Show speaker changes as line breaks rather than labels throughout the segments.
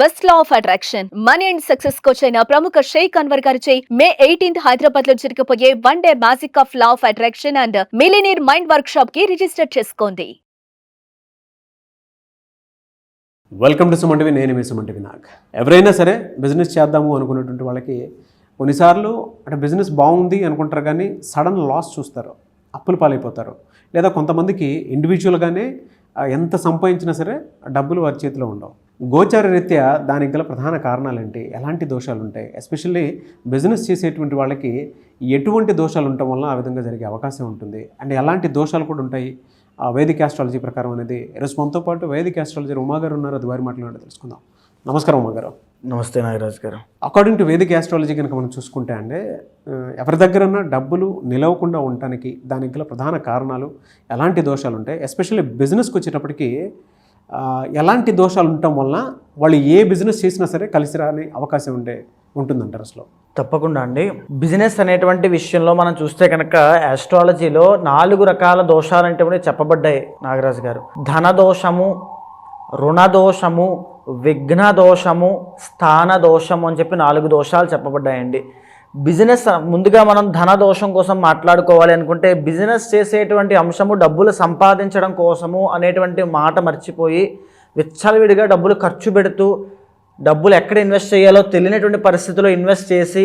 Best law of attraction. Money and success coach అయిన ప్రముఖ షేక్ అన్వర్ గారిచే మే ఎయిటీన్త్ హైదరాబాద్లో జరగబోయే one day magic of law of attraction and millionaire mind work షాప్కి register చేసుకోండి.
Welcome to Suman TV నేను మీ సుమంటివి నాగ్. ఎవరైనా సరే బిజినెస్ చేద్దాము అనుకున్నటువంటి వాళ్ళకి కొన్నిసార్లు అంటే బిజినెస్ బాగుంది అనుకుంటారు కానీ సడన్ లాస్ చూస్తారు. అప్పులు పాలైపోతారు. లేదా కొంతమందికి ఇండివిజువల్గానే ఎంత సంపాదించినా సరే డబ్బులు వారి చేతిలో ఉండవు. గోచార రీత్యా దానికి గల ప్రధాన కారణాలు ఏంటి ఎలాంటి దోషాలు ఉంటాయి ఎస్పెషల్లీ బిజినెస్ చేసేటువంటి వాళ్ళకి ఎటువంటి దోషాలు ఉండటం వల్ల ఆ విధంగా జరిగే అవకాశం ఉంటుంది. అండ్ ఎలాంటి దోషాలు కూడా ఉంటాయి? ఆ వేదిక ఆస్ట్రాలజీ ప్రకారం అనేది. ఈరోజు మనతో పాటు వేదిక ఆస్ట్రాలజీ ఉమాగారు ఉన్నారు. అది వారి మాట్లాడి తెలుసుకుందాం. నమస్కారం ఉమాగారు.
నమస్తే నాగరాజ్ గారు.
అకార్డింగ్ టు వేదిక ఆస్ట్రాలజీ కనుక మనం చూసుకుంటే అంటే ఎవరి దగ్గరన్నా డబ్బులు నిలవకుండా ఉండటానికి దానికి గల ప్రధాన కారణాలు ఎలాంటి దోషాలు ఉంటాయి? ఎస్పెషల్లీ బిజినెస్కి వచ్చేటప్పటికి ఎలాంటి దోషాలు ఉండటం వలన వాళ్ళు ఏ బిజినెస్ చేసినా సరే కలిసి రాని అవకాశం ఉండే ఉంటుందంటారు అసలు?
తప్పకుండా అండి. బిజినెస్ అనేటువంటి విషయంలో మనం చూస్తే కనుక ఆస్ట్రాలజీలో నాలుగు రకాల దోషాలు అంటే చెప్పబడ్డాయి నాగరాజు గారు. ధన దోషము రుణ దోషము విఘ్న దోషము స్థాన దోషము అని చెప్పి నాలుగు దోషాలు చెప్పబడ్డాయండి. బిజినెస్ ముందుగా మనం ధన దోషం కోసం మాట్లాడుకోవాలి అనుకుంటే బిజినెస్ చేసేటువంటి అంశము డబ్బులు సంపాదించడం కోసము అనేటువంటి మాట మర్చిపోయి విచ్చలవిడిగా డబ్బులు ఖర్చు పెడుతూ డబ్బులు ఎక్కడ ఇన్వెస్ట్ చేయాలో తెలియనటువంటి పరిస్థితిలో ఇన్వెస్ట్ చేసి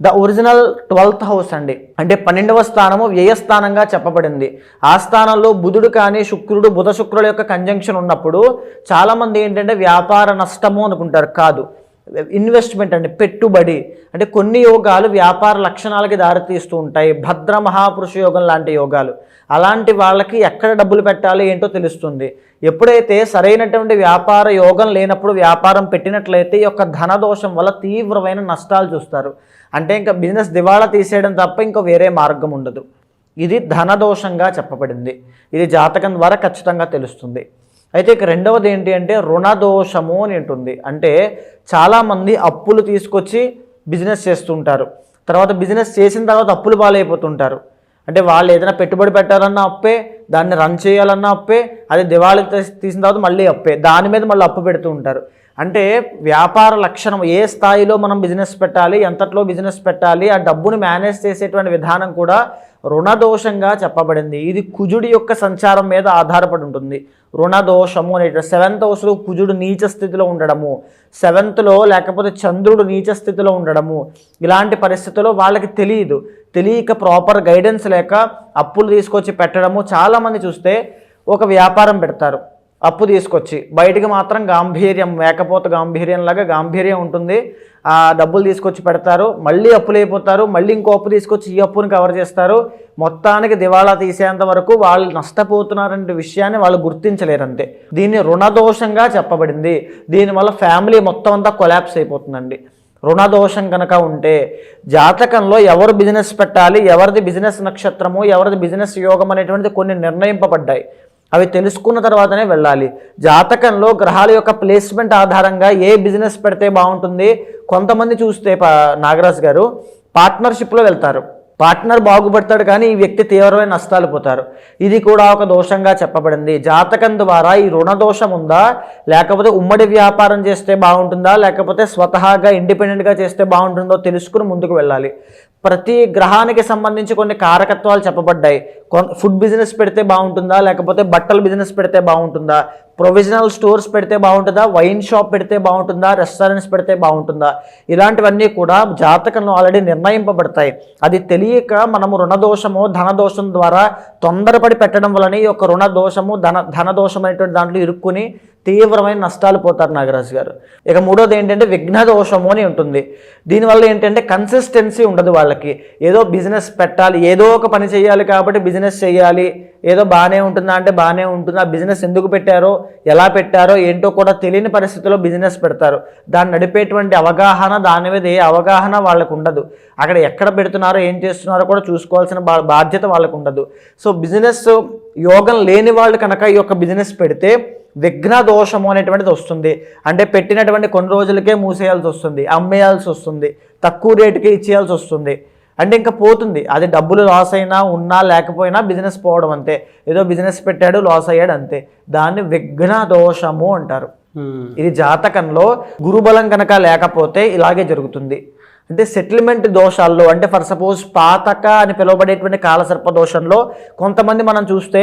ద ఒరిజినల్ ట్వెల్త్ హౌస్ అండి. అంటే పన్నెండవ స్థానము వ్యయస్థానంగా చెప్పబడింది. ఆ స్థానంలో బుధుడు కానీ శుక్రుడు బుధ శుక్రుల యొక్క కంజంక్షన్ ఉన్నప్పుడు చాలామంది ఏంటంటే వ్యాపార నష్టము అనుకుంటారు. కాదు. ఇన్వెస్ట్మెంట్ అండి పెట్టుబడి. అంటే కొన్ని యోగాలు వ్యాపార లక్షణాలకి దారితీస్తూ ఉంటాయి. భద్ర మహాపురుష యోగం లాంటి యోగాలు. అలాంటి వాళ్ళకి ఎక్కడ డబ్బులు పెట్టాలి ఏంటో తెలుస్తుంది. ఎప్పుడైతే సరైనటువంటి వ్యాపార యోగం లేనప్పుడు వ్యాపారం పెట్టినట్లయితే ఈ యొక్క ధనదోషం వల్ల తీవ్రమైన నష్టాలు చూస్తారు. అంటే ఇంకా బిజినెస్ దివాళా తీసేయడం తప్ప ఇంకా వేరే మార్గం ఉండదు. ఇది ధనదోషంగా చెప్పబడింది. ఇది జాతకం ద్వారా ఖచ్చితంగా తెలుస్తుంది. అయితే ఇక రెండవది ఏంటి అంటే రుణదోషము అని ఉంటుంది. అంటే చాలామంది అప్పులు తీసుకొచ్చి బిజినెస్ చేస్తుంటారు. తర్వాత బిజినెస్ చేసిన తర్వాత అప్పులు పాలైపోతుంటారు. అంటే వాళ్ళు ఏదైనా పెట్టుబడి పెట్టాలన్నా అప్పే దాన్ని రన్ చేయాలన్నా అప్పే అది దివాళీ తీసిన తర్వాత మళ్ళీ అప్పే. దాని మీద మళ్ళీ అప్పు పెడుతూ ఉంటారు. అంటే వ్యాపార లక్షణం ఏ స్థాయిలో మనం బిజినెస్ పెట్టాలి ఎంతట్లో బిజినెస్ పెట్టాలి ఆ డబ్బును మేనేజ్ చేసేటువంటి విధానం కూడా రుణదోషంగా చెప్పబడింది. ఇది కుజుడి యొక్క సంచారం మీద ఆధారపడి ఉంటుంది. రుణదోషము అనే సెవెంత్ హౌస్లో కుజుడు నీచ స్థితిలో ఉండడము సెవెంత్లో లేకపోతే చంద్రుడు నీచ స్థితిలో ఉండడము ఇలాంటి పరిస్థితుల్లో వాళ్ళకి తెలియదు. తెలియక ప్రాపర్ గైడెన్స్ లేక అప్పులు తీసుకొచ్చి పెట్టడము చాలామంది చూస్తే ఒక వ్యాపారం పెడతారు అప్పు తీసుకొచ్చి. బయటికి మాత్రం గాంభీర్యం మేకపోత గాంభీర్యంలాగా గాంభీర్యం ఉంటుంది. ఆ డబ్బులు తీసుకొచ్చి పెడతారు మళ్ళీ అప్పులు అయిపోతారు మళ్ళీ ఇంకో అప్పు తీసుకొచ్చి ఈ అప్పును కవర్ చేస్తారు. మొత్తానికి దివాళా తీసేంత వరకు వాళ్ళు నష్టపోతున్నారనే విషయాన్ని వాళ్ళు గుర్తించలేరంతే. దీన్ని రుణదోషంగా చెప్పబడింది. దీనివల్ల ఫ్యామిలీ మొత్తం అంతా కొలాప్స్ అయిపోతుందండి. రుణదోషం కనుక ఉంటే జాతకంలో ఎవరు బిజినెస్ పెట్టాలి ఎవరిది బిజినెస్ నక్షత్రము ఎవరిది బిజినెస్ యోగం అనేటువంటిది కొన్ని నిర్ణయింపబడ్డాయి. అవి తెలుసుకున్న తర్వాతనే వెళ్ళాలి. జాతకంలో గ్రహాల యొక్క ప్లేస్మెంట్ ఆధారంగా ఏ బిజినెస్ పెడితే బాగుంటుంది కొంతమంది చూస్తే పా- గారు పార్ట్నర్షిప్లో వెళ్తారు. పార్ట్నర్ బాగుపడతాడు కానీ ఈ వ్యక్తి తీవ్రమైన నష్టాలు పోతారు. ఇది కూడా ఒక దోషంగా చెప్పబడింది. జాతకం ద్వారా ఈ రుణ దోషం ఉందా? లేకపోతే ఉమ్మడి వ్యాపారం చేస్తే బాగుంటుందా? లేకపోతే స్వతహాగా ఇండిపెండెంట్గా చేస్తే బాగుంటుందో తెలుసుకుని ముందుకు వెళ్ళాలి. ప్రతి గ్రహానికి సంబంధించి కొన్ని కారకత్వాలు చెప్పబడ్డాయి. కొన్ ఫుడ్ బిజినెస్ పెడితే బాగుంటుందా? లేకపోతే బట్టల బిజినెస్ పెడితే బాగుంటుందా? ప్రొవిజనల్ స్టోర్స్ పెడితే బాగుంటుందా? వైన్ షాప్ పెడితే బాగుంటుందా? రెస్టారెంట్స్ పెడితే బాగుంటుందా? ఇలాంటివన్నీ కూడా జాతకంలో ఆల్రెడీ నిర్ణయింపబడతాయి. అది తెలియక మనము రుణదోషము ధనదోషం ద్వారా తొందరపడి పెట్టడం వలన ఈ యొక్క రుణదోషము ధన ధనదోషం అనేటువంటి దాంట్లో ఇరుక్కుని తీవ్రమైన నష్టాలు పోతారు నాగరాజు గారు. ఇక మూడోది ఏంటంటే విఘ్న దోషము అని ఉంటుంది. దీనివల్ల ఏంటంటే కన్సిస్టెన్సీ ఉండదు వాళ్ళకి. ఏదో బిజినెస్ పెట్టాలి ఏదో ఒక పని చేయాలి కాబట్టి బిజినెస్ చేయాలి. ఏదో బాగానే ఉంటుందా అంటే బాగానే ఉంటుంది. ఆ బిజినెస్ ఎందుకు పెట్టారో ఎలా పెట్టారో ఏంటో కూడా తెలియని పరిస్థితిలో బిజినెస్ పెడతారు. దాన్ని నడిపేటువంటి అవగాహన దాని మీద ఏ అవగాహన వాళ్ళకు ఉండదు. అక్కడ ఎక్కడ పెడుతున్నారో ఏం చేస్తున్నారో కూడా చూసుకోవాల్సిన బా బాధ్యత వాళ్ళకు ఉండదు. సో బిజినెస్ యోగం లేని వాళ్ళు కనుక ఈ యొక్క బిజినెస్ పెడితే విఘ్న దోషము అనేటువంటిది వస్తుంది. అంటే పెట్టినటువంటి కొన్ని రోజులకే మూసేయాల్సి వస్తుంది అమ్మేయాల్సి వస్తుంది తక్కువ రేటుకి ఇచ్చేయాల్సి వస్తుంది. అంటే ఇంకా పోతుంది. అది డబ్బులు లాస్ అయినా ఉన్నా లేకపోయినా బిజినెస్ పోవడం అంతే. ఏదో బిజినెస్ పెట్టాడు లాస్ అయ్యాడు అంతే. దాన్ని విఘ్న దోషము అంటారు ఇది జాతకంలో గురుబలం కనుక లేకపోతే ఇలాగే జరుగుతుంది. అంటే సెటిల్మెంట్ దోషాల్లో అంటే ఫర్ సపోజ్ పాతక అని పిలువబడేటువంటి కాలసర్ప దోషంలో కొంతమంది మనం చూస్తే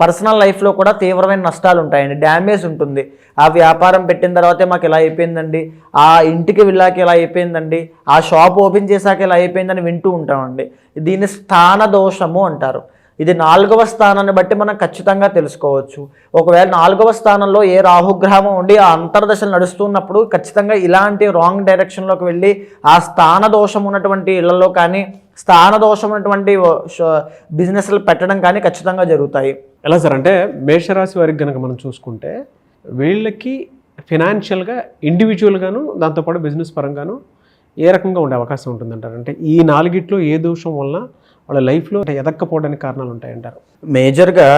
పర్సనల్ లైఫ్లో కూడా తీవ్రమైన నష్టాలు ఉంటాయండి. డ్యామేజ్ ఉంటుంది. ఆ వ్యాపారం పెట్టిన తర్వాతే మాకు ఇలా అయిపోయిందండి. ఆ ఇంటికి వెళ్ళాక ఇలా అయిపోయిందండి. ఆ షాప్ ఓపెన్ చేశాక ఇలా అయిపోయిందని వింటూ ఉంటామండి. దీన్ని స్థాన దోషము అంటారు. ఇది నాలుగవ స్థానాన్ని బట్టి మనం ఖచ్చితంగా తెలుసుకోవచ్చు. ఒకవేళ నాలుగవ స్థానంలో ఏ రాహుగ్రహం ఉండి ఆ అంతర్దశలు నడుస్తున్నప్పుడు ఖచ్చితంగా ఇలాంటి రాంగ్ డైరెక్షన్లోకి వెళ్ళి ఆ స్థాన దోషం ఉన్నటువంటి ఇళ్ళలో కానీ స్థాన దోషం ఉన్నటువంటి బిజినెస్లు పెట్టడం కానీ ఖచ్చితంగా జరుగుతాయి.
ఎలా సార్ అంటే మేషరాశి వారికి కనుక మనం చూసుకుంటే వీళ్ళకి ఫినాన్షియల్గా ఇండివిజువల్గాను దాంతోపాటు బిజినెస్ పరంగాను ఏ రకంగా ఉండే అవకాశం ఉంటుందంటారు? అంటే ఈ నాలుగిట్లో ఏ దోషం వలన వాళ్ళ లైఫ్లో ఎదక్కపోవడానికి కారణాలు ఉంటాయంటారు.
మేజర్గా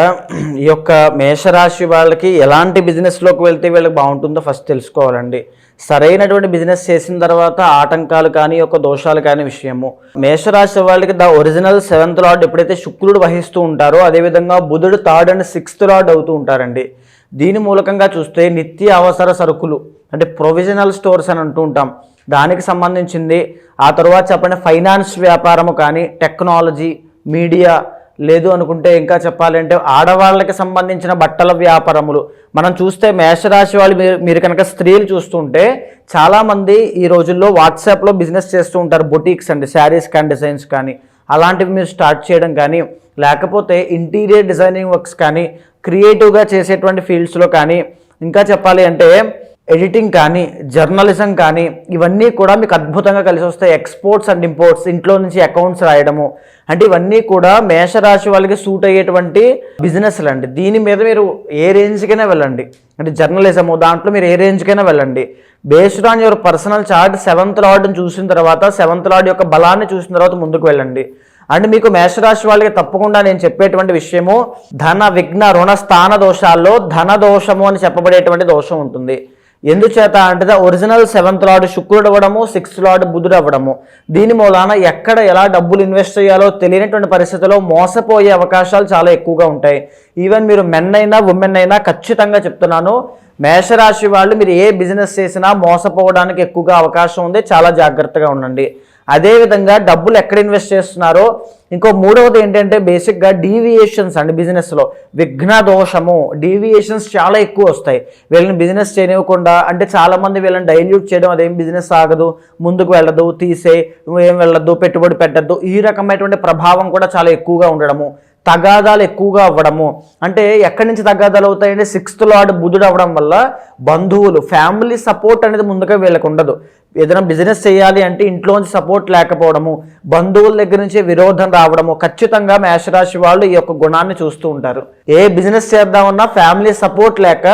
ఈ యొక్క మేషరాశి వాళ్ళకి ఎలాంటి బిజినెస్లోకి వెళ్తే వీళ్ళకి బాగుంటుందో ఫస్ట్ తెలుసుకోవాలండి. సరైనటువంటి బిజినెస్ చేసిన తర్వాత ఆటంకాలు కానీ యొక్క దోషాలు కానీ విషయము. మేషరాశి వాళ్ళకి ద ఒరిజినల్ సెవెంత్ లార్డ్ ఎప్పుడైతే శుక్రుడు వహిస్తూ ఉంటారో అదేవిధంగా బుధుడు థర్డ్ అండ్ సిక్స్త్ లార్డ్ అవుతూ ఉంటారండి. దీని మూలకంగా చూస్తే నిత్య అవసర సరుకులు అంటే ప్రొవిజనల్ స్టోర్స్ అని అంటూ ఉంటాం. దానికి సంబంధించింది ఆ తర్వాత చెప్పండి ఫైనాన్స్ వ్యాపారము కానీ టెక్నాలజీ మీడియా లేదు అనుకుంటే ఇంకా చెప్పాలంటే ఆడవాళ్ళకి సంబంధించిన బట్టల వ్యాపారములు. మనం చూస్తే మేషరాశి వాళ్ళు మీరు మీరు కనుక స్త్రీలు చూస్తుంటే చాలామంది ఈ రోజుల్లో వాట్సాప్లో బిజినెస్ చేస్తూ ఉంటారు బొటీక్స్ అండి శారీస్ కానీ డిజైన్స్ కానీ. అలాంటివి మీరు స్టార్ట్ చేయడం కానీ లేకపోతే ఇంటీరియర్ డిజైనింగ్ వర్క్స్ కానీ క్రియేటివ్గా చేసేటువంటి ఫీల్డ్స్లో కానీ ఇంకా చెప్పాలి అంటే ఎడిటింగ్ కానీ జర్నలిజం కానీ ఇవన్నీ కూడా మీకు అద్భుతంగా కలిసి వస్తాయి. ఎక్స్పోర్ట్స్ అండ్ ఇంపోర్ట్స్ ఇంట్లో నుంచి అకౌంట్స్ రాయడము అంటే ఇవన్నీ కూడా మేషరాశి వాళ్ళకి సూట్ అయ్యేటువంటి బిజినెస్లు అండి. దీని మీద మీరు ఏ రేంజ్కైనా వెళ్ళండి. అంటే జర్నలిజము దాంట్లో మీరు ఏ రేంజ్కైనా వెళ్ళండి. Based on your personal chart seventh లార్డ్ని చూసిన తర్వాత సెవెంత్ లార్డ్ యొక్క బలాన్ని చూసిన తర్వాత ముందుకు వెళ్ళండి. అండ్ మీకు మేషరాశి వాళ్ళకి తప్పకుండా నేను చెప్పేటువంటి విషయము ధన విఘ్న రుణ స్థాన దోషాల్లో ధన దోషము అని చెప్పబడేటువంటి దోషం ఉంటుంది. ఎందుచేత అంటే ఒరిజినల్ సెవెంత్ లార్డ్ శుక్రుడు అవ్వడము సిక్స్త్ లార్డ్ బుధుడు అవ్వడము. దీని మూలాన ఎక్కడ ఎలా డబ్బులు ఇన్వెస్ట్ చేయాలో తెలియనటువంటి పరిస్థితిలో మోసపోయే అవకాశాలు చాలా ఎక్కువగా ఉంటాయి. ఈవెన్ మీరు మెన్ అయినా ఉమెన్ అయినా ఖచ్చితంగా చెప్తున్నాను మేషరాశి వాళ్ళు మీరు ఏ బిజినెస్ చేసినా మోసపోవడానికి ఎక్కువగా అవకాశం ఉంది. చాలా జాగ్రత్తగా ఉండండి. అదేవిధంగా డబ్బులు ఎక్కడ ఇన్వెస్ట్ చేస్తున్నారో ఇంకో మూడవది ఏంటంటే బేసిక్గా డీవియేషన్స్ అండి బిజినెస్లో. విఘ్న దోషము డీవియేషన్స్ చాలా ఎక్కువ వస్తాయి. వీళ్ళని బిజినెస్ చేయనివ్వకుండా అంటే చాలామంది వీళ్ళని డైల్యూట్ చేయడం అదేం బిజినెస్ ఆగదు ముందుకు వెళ్ళదు తీసే ఏం వెళ్ళదు పెట్టుబడి పెట్టద్దు ఈ రకమైనటువంటి ప్రభావం కూడా చాలా ఎక్కువగా ఉండడము. తగాదాలు ఎక్కువగా అవ్వడము. అంటే ఎక్కడి నుంచి తగాదాలు అవుతాయంటే సిక్స్త్ లార్డ్ బుధుడు అవ్వడం వల్ల బంధువులు ఫ్యామిలీ సపోర్ట్ అనేది ముందుగా వీళ్ళకు ఉండదు. ఏదైనా బిజినెస్ చేయాలి అంటే ఇంట్లోంచి సపోర్ట్ లేకపోవడము బంధువుల దగ్గర నుంచి విరోధం రావడము ఖచ్చితంగా మేషరాశి వాళ్ళు ఈ యొక్క గుణాన్ని చూస్తూ ఉంటారు. ఏ బిజినెస్ చేద్దామన్నా ఫ్యామిలీ సపోర్ట్ లేక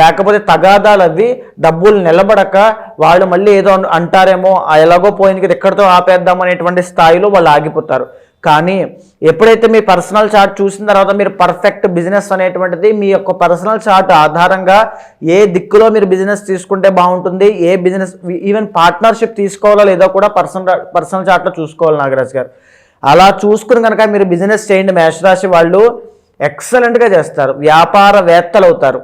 లేకపోతే తగాదాలు అవి డబ్బులు నిలబడక వాళ్ళు మళ్ళీ ఏదో అంటారేమో ఎలాగో పోయింది ఎక్కడితో ఆపేద్దాం అనేటువంటి స్థాయిలో వాళ్ళు ఆగిపోతారు. కానీ ఎప్పుడైతే మీ పర్సనల్ చార్ట్ చూసిన తర్వాత మీరు పర్ఫెక్ట్ బిజినెస్ అనేటువంటిది మీ యొక్క పర్సనల్ చార్ట్ ఆధారంగా ఏ దిక్కులో మీరు బిజినెస్ తీసుకుంటే బాగుంటుంది ఏ బిజినెస్ ఈవెన్ పార్ట్నర్షిప్ తీసుకోవాలో లేదో కూడా పర్సనల్ పర్సనల్ చార్ట్లో చూసుకోవాలి నాగరాజ్ గారు. అలా చూసుకుని కనుక మీరు బిజినెస్ చేయండి మేషరాశి వాళ్ళు ఎక్సలెంట్గా చేస్తారు వ్యాపారవేత్తలు అవుతారు.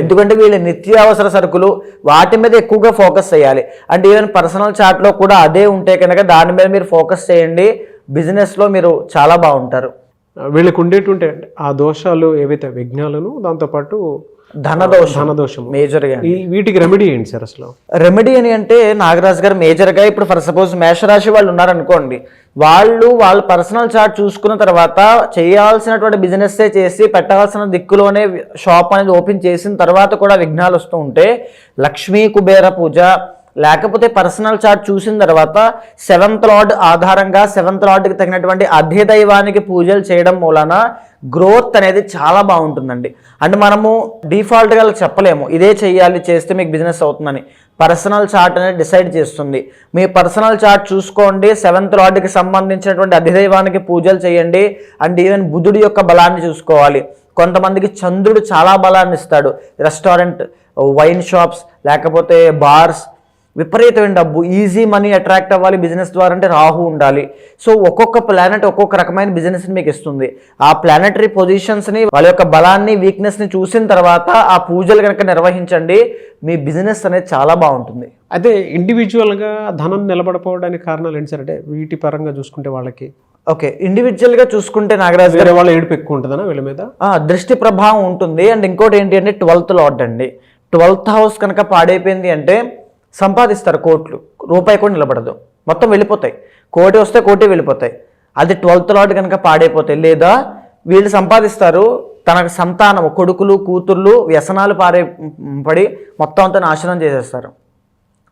ఎందుకంటే వీళ్ళు నిత్యావసర సరుకులు వాటి మీద ఎక్కువగా ఫోకస్ చేయాలి. అంటే ఈవెన్ పర్సనల్ చార్ట్లో కూడా అదే ఉంటే కనుక దాని మీద మీరు ఫోకస్ చేయండి. బిజినెస్లో మీరు చాలా బాగుంటారు.
వీళ్ళకి ఉండేటువంటి ఆ దోషాలు ఏవైతే విఘ్నాలను దాంతోపాటు
ధనదోషం
ధనదోషము.
మేజర్గా
వీటికి రెమెడీ ఏంటి సార్ అసలు?
రెమెడీ అని అంటే నాగరాజు గారు మేజర్గా ఇప్పుడు ఫర్ సపోజ్ మేషరాశి వాళ్ళు ఉన్నారనుకోండి వాళ్ళు వాళ్ళ పర్సనల్ చార్ట్ చూసుకున్న తర్వాత చేయాల్సినటువంటి బిజినెస్ చేసి పెట్టాల్సిన దిక్కులోనే షాప్ అనేది ఓపెన్ చేసిన తర్వాత కూడా విఘ్నాలు వస్తూ ఉంటే లక్ష్మీ కుబేర పూజ లేకపోతే పర్సనల్ చార్ట్ చూసిన తర్వాత సెవెంత్ లార్డ్ ఆధారంగా సెవెంత్ లార్డ్కి తగినటువంటి అధిదైవానికి పూజలు చేయడం మూలన గ్రోత్ అనేది చాలా బాగుంటుందండి. అంటే మనము డిఫాల్ట్గా చెప్పలేము. ఇదే చేయాలి చేస్తే మీకు బిజినెస్ అవుతుందని. పర్సనల్ చార్ట్ అనేది డిసైడ్ చేస్తుంది. మీ పర్సనల్ చార్ట్ చూసుకోండి. సెవెంత్ లార్డ్కి సంబంధించినటువంటి అధిదైవానికి పూజలు చేయండి. అండ్ ఈవెన్ బుధుడి యొక్క బలాన్ని చూసుకోవాలి. కొంతమందికి చంద్రుడు చాలా బలాన్ని ఇస్తాడు రెస్టారెంట్ వైన్ షాప్స్ లేకపోతే బార్స్ విపరీతమైన డబ్బు ఈజీ మనీ అట్రాక్ట్ అవ్వాలి బిజినెస్ ద్వారా అంటే రాహు ఉండాలి. సో ఒక్కొక్క ప్లానెట్ ఒక్కొక్క రకమైన బిజినెస్ని మీకు ఇస్తుంది. ఆ ప్లానెటరీ పొజిషన్స్ని వాళ్ళ యొక్క బలాన్ని వీక్నెస్ని చూసిన తర్వాత ఆ పూజలు కనుక నిర్వహించండి మీ బిజినెస్ అనేది చాలా బాగుంటుంది.
అయితే ఇండివిజువల్గా ధనం నిలబడిపోవడానికి కారణాలు ఏంటి సార్? అంటే వీటి పరంగా చూసుకుంటే వాళ్ళకి.
ఓకే ఇండివిజువల్గా చూసుకుంటే నాగరాజు గారు
వాళ్ళ ఏడుపు ఎక్కువ ఉంటుందనా వీళ్ళ మీద?
ఆ, దృష్టి ప్రభావం ఉంటుంది. అండ్ ఇంకోటి ఏంటి అంటే ట్వెల్త్ లాట్ అండి. ట్వెల్త్ హౌస్ కనుక పాడైపోయింది అంటే సంపాదిస్తారు కోట్లు. రూపాయి కూడా నిలబడదు. మొత్తం వెళ్ళిపోతాయి. కోటి వస్తే కోటి వెళ్ళిపోతాయి. అది ట్వెల్త్ లాట్ కనుక పాడైపోతాయి లేదా వీళ్ళు సంపాదిస్తారు తనకు సంతానం కొడుకులు కూతుర్లు వ్యసనాలు పారే పడి మొత్తం అంతా నాశనం చేసేస్తారు.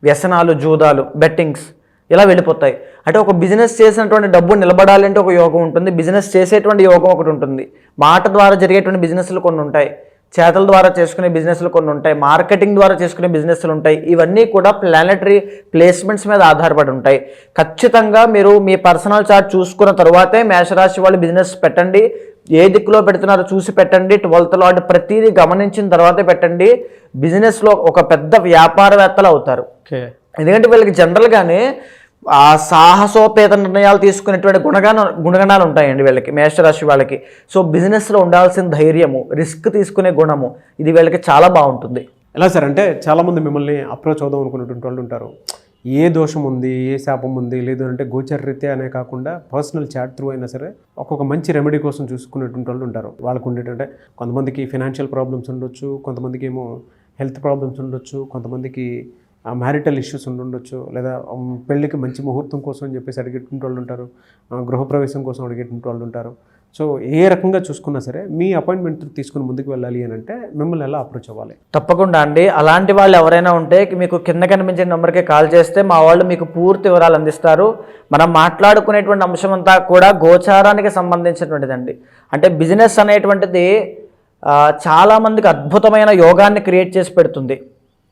వ్యసనాలు జూదాలు బెట్టింగ్స్ ఇలా వెళ్ళిపోతాయి. అంటే ఒక బిజినెస్ చేసినటువంటి డబ్బు నిలబడాలంటే ఒక యోగం ఉంటుంది. బిజినెస్ చేసేటువంటి యోగం ఒకటి ఉంటుంది. మాట ద్వారా జరిగేటువంటి బిజినెస్లు కొన్ని ఉంటాయి. చేతల ద్వారా చేసుకునే బిజినెస్లు కొన్ని ఉంటాయి మార్కెటింగ్ ద్వారా చేసుకునే బిజినెస్లు ఉంటాయి. ఇవన్నీ కూడా ప్లానటరీ ప్లేస్మెంట్స్ మీద ఆధారపడి ఉంటాయి. ఖచ్చితంగా మీరు మీ పర్సనల్ చార్ట్ చూసుకున్న తర్వాతే మేషరాశి వాళ్ళు బిజినెస్ పెట్టండి. ఏ దిక్కులో పెడుతున్నారో చూసి పెట్టండి. ట్వెల్త్ లార్డ్ ప్రతిదీ గమనించిన తర్వాతే పెట్టండి. బిజినెస్లో ఒక పెద్ద వ్యాపారవేత్తలు అవుతారు.
ఓకే.
ఎందుకంటే వీళ్ళకి జనరల్గానే ఆ సాహసోపేత నిర్ణయాలు తీసుకునేటువంటి గుణగాన గుణగణాలు ఉంటాయండి వీళ్ళకి మేషరాశి వాళ్ళకి. సో బిజినెస్లో ఉండాల్సిన ధైర్యము రిస్క్ తీసుకునే గుణము ఇది వీళ్ళకి చాలా బాగుంటుంది.
ఎలా సార్? అంటే చాలామంది మిమ్మల్ని అప్రోచ్ అవుదాం అనుకున్నటువంటి వాళ్ళు ఉంటారు. ఏ దోషం ఉంది ఏ శాపం ఉంది లేదు అంటే గోచర రీత్యా అనే కాకుండా పర్సనల్ చాట్ త్రూ అయినా సరే ఒక్కొక్క మంచి రెమెడీ కోసం చూసుకునేటువంటి వాళ్ళు ఉంటారు. వాళ్ళకు ఉండేటంటే కొంతమందికి ఫినాన్షియల్ ప్రాబ్లమ్స్ ఉండొచ్చు కొంతమందికి ఏమో హెల్త్ ప్రాబ్లమ్స్ ఉండొచ్చు కొంతమందికి మ్యారిటల్ ఇష్యూస్ ఉండుండొచ్చు లేదా పెళ్ళికి మంచి ముహూర్తం కోసం అని చెప్పేసి అడిగేటువంటి వాళ్ళు ఉంటారు గృహప్రవేశం కోసం అడిగేటువంటి వాళ్ళు ఉంటారు. సో ఏ రకంగా చూసుకున్నా సరే మీ అపాయింట్మెంట్ తీసుకుని ముందుకు వెళ్ళాలి అని అంటే మిమ్మల్ని ఎలా అప్రోచ్ అవ్వాలి?
తప్పకుండా అండి. అలాంటి వాళ్ళు ఎవరైనా ఉంటే మీకు కింద కనిపించే నెంబర్కి కాల్ చేస్తే మా వాళ్ళు మీకు పూర్తి వివరాలు అందిస్తారు. మనం మాట్లాడుకునేటువంటి అంశం అంతా కూడా గోచారానికి సంబంధించినటువంటిదండి. అంటే బిజినెస్ అనేటువంటిది చాలామందికి అద్భుతమైన యోగాన్ని క్రియేట్ చేసి పెడుతుంది.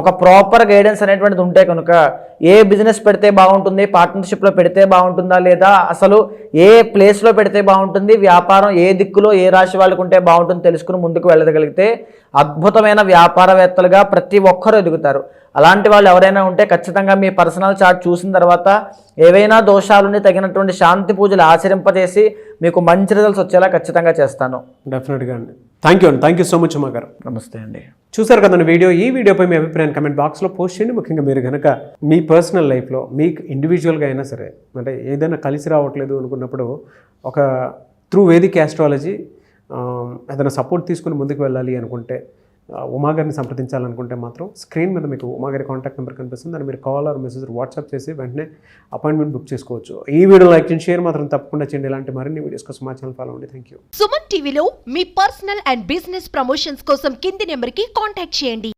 ఒక ప్రాపర్ గైడెన్స్ అనేటువంటిది ఉంటే కనుక ఏ బిజినెస్ పెడితే బాగుంటుంది పార్ట్నర్షిప్లో పెడితే బాగుంటుందా లేదా అసలు ఏ ప్లేస్లో పెడితే బాగుంటుంది వ్యాపారం ఏ దిక్కులో ఏ రాశి వాళ్ళకు ఉంటే బాగుంటుంది తెలుసుకుని ముందుకు వెళ్ళగలిగితే అద్భుతమైన వ్యాపారవేత్తలుగా ప్రతి ఒక్కరూ ఎదుగుతారు. అలాంటి వాళ్ళు ఎవరైనా ఉంటే ఖచ్చితంగా మీ పర్సనల్ చార్ట్ చూసిన తర్వాత ఏవైనా దోషాలుని తగినటువంటి శాంతి పూజలు ఆచరింపజేసి మీకు మంచి రిజల్ట్స్ వచ్చేలా ఖచ్చితంగా చేస్తాను.
డెఫినెట్గా అండి. థ్యాంక్ యూ అండి థ్యాంక్ యూ సో మచ్ అమ్మ గారు.
నమస్తే అండి.
చూసారు కదండి వీడియో ఈ వీడియోపై మీ అభిప్రాయాన్ని కమెంట్ బాక్స్లో పోస్ట్ చేయండి. ముఖ్యంగా మీరు కనుక మీ పర్సనల్ లైఫ్లో మీకు ఇండివిజువల్గా అయినా సరే అంటే ఏదైనా కలిసి రావట్లేదు అనుకున్నప్పుడు ఒక త్రూ వేదిక్ ఆస్ట్రాలజీ ఏదైనా సపోర్ట్ తీసుకుని ముందుకు వెళ్ళాలి అనుకుంటే ఉమాగారిని సంప్రదించాలనుకుంటే మాత్రం స్క్రీన్ మీద మీకు ఉమాగారి కాంటాక్ట్ నెంబర్ కనిపిస్తుంది. దాన్ని మీరు కాల్ ఆర్ మెసేజ్ వాట్సాప్ చేసి వెంటనే అపాయింట్మెంట్ బుక్ చేసుకోవచ్చు. ఈ వీడియో లైక్ చేయండి షేర్ మాత్రం తప్పకుండా చేయండి. ఇలాంటి మరిన్ని వీడియోస్ కోసం మా ఛానల్ ఫాలో అండి థ్యాంక్ యూ
సుమన్ టీవీలో మీ పర్సనల్ అండ్ బిజినెస్ ప్రమోషన్స్ కోసం కింది నెంబర్కి కాంటాక్ట్ చేయండి.